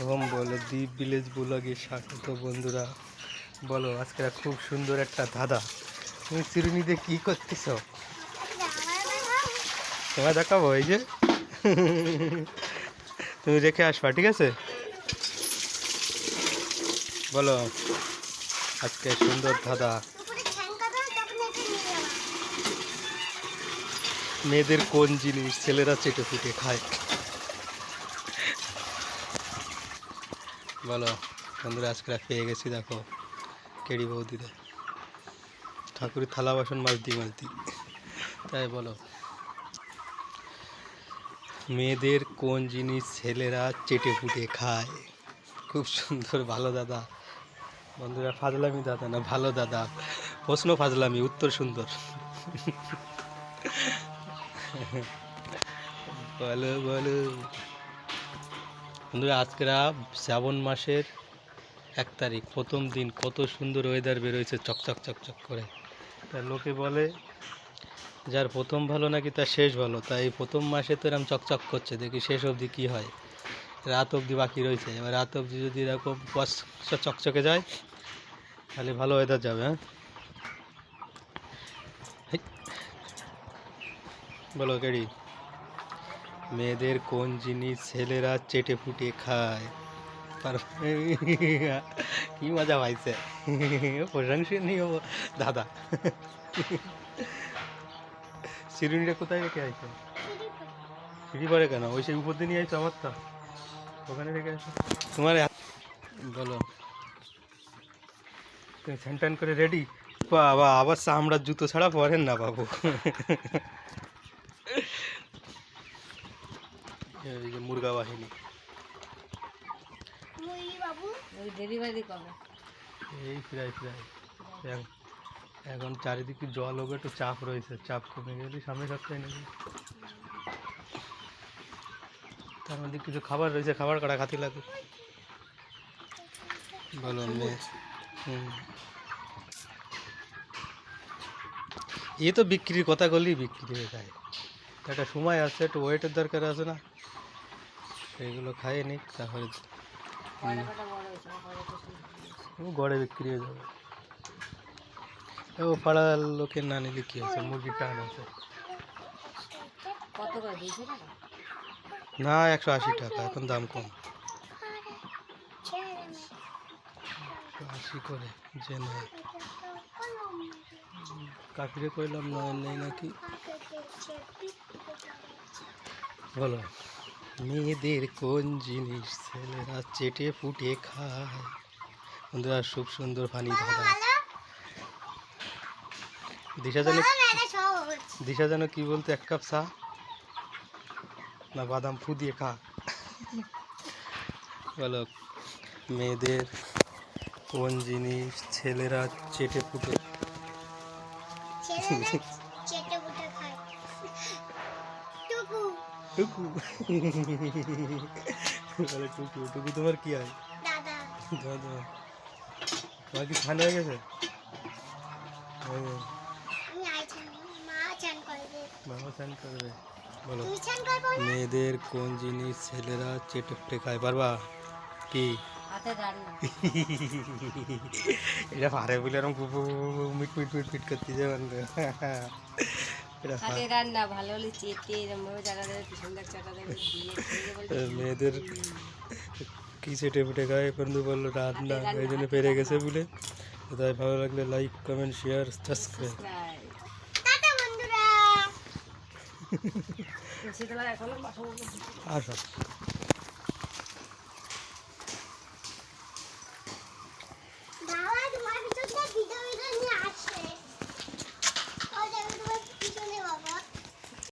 ধম বলো, দ্বীপ ভিলেজ ব্লগে স্বাগত বন্ধুরা। বলো আজকে খুব সুন্দর একটা ধাঁধা। তুমি চিরুনিতে কি করতেছ? তোমায় দেখাবো, এই যে। তুমি রেখে আসবা, ঠিক আছে? বলো, আজকে সুন্দর ধাঁধা। মেয়েদের কোন জিনিস ছেলেরা চেটে ফুটে খায়? বলো, বন্ধুরা, আজকে পেয়ে গেছি, দেখো, কেড়ি বৌদিদের। ঠাকুরের থালা বাসন মালতি মালতি তাই বলো, মেয়েদের কোন জিনিস ছেলেরা চেটে ফুটে খায়? খুব সুন্দর, ভালো দাদা। বন্ধুরা, ফাজলামি দাদা না, ভালো দাদা। প্রশ্ন ফাজলামি, উত্তর সুন্দর। বলো বলো। বন্ধুরা, আজকেরা শ্রাবণ মাসের এক তারিখ, প্রথম দিন। কত সুন্দর ওয়েদার বেরোয়েছে, চকচক চকচক করে। তা লোকে বলে, যার প্রথম ভালো নাকি তার শেষ ভালো। তাই এই প্রথম মাসে তো এরকম চকচক করছে, দেখি শেষ অবধি কী হয়। রাত অবধি বাকি রয়েছে। এবার রাত অবধি যদি এরকম চকচকে যায়, তাহলে ভালো ওয়েদার যাবে হ্যাঁ? বলো কেডি মেয়েদের কোন জিনিস ছেলেরা চেটে ফুটে খায়? কি মজা পাইছে? প্রশংসনীয় দাদা। চিরুনিটা কোথায় রেখে আইছে? সিঁড়ি পরে কেন? ওই সেই উপর দিয়ে নিয়ে আইছো আমার তো ওখানে রেখে আসো তোমার বলো। স্যান করে রেডি? বাবা, আবার চামড়ার জুতো ছাড়া পরেন না বাবু। এই যে মুরগা বাহিনী। এই প্রায় প্রায়। এখন- এখন চারিদিকে জল হোক একটু চাপ রয়েছে চাপ কমে গেলে সামনে সপ্তাহে নাকি তার মধ্যে কিছু খাবার রয়েছে খাবার কাটা খাতি লাগে বলো হুম। এ তো বিক্রির কথা করলেই বিক্রি হয়ে যায়। একটা সময় আছে একটু ওয়েটের দরকার আছে না? সেইগুলো খাইয়ে নিক তারপরে হুম। কটা বড় হয়েছে না পরে তো শুনতে ও গড়ে বিক্রি হয়ে যাবে। ও পাড়ার লোকের না নিলে কি আছে মুরগির টান আছে। না, একশো আশি টাকা, এখন দাম কম। আশি করে, যে নেয়। কাকিরে কইলাম নয় নেই নাকি? বলো। মেয়েদের কোন জিনিস ছেলেরা চেটে ফুটে খায়? বন্ধুরা খুব সুন্দর ফানি দাদা দিশা যেন দিশা যেন কি বলতো এক কাপ চা না বাদাম ফু দিয়ে খা। বলো মেয়েদের কোন জিনিস ছেলেরা চেটে ফুটে টুকু বলে টুকু টুকু তোমার কি হয় দাদা তোমার কি ঠান্ডা হয়ে গেছে ও, বাবা স্নান করবে বলো মেয়েদের কোন জিনিস ছেলেরা চেটে ফুটে খায় পারবা কি হাতে রান্না এটা পারে বলে এরকম গু- গু- গু- গু- মিট মিট মিট মিট করতে যাবেন এটা রান্না ভালো হলে চেটে এরমভাবে চাটা দেবে পিছন চাটা দেবে দিয়ে খেয়ে বলবে পা- মেয়েদের কি চেটে ফুটে খায় বন্ধু বলল রান্না এই জন্য পেরে গেছে বলে। তাই ভালো লাগলে like comment share subscribe Shitala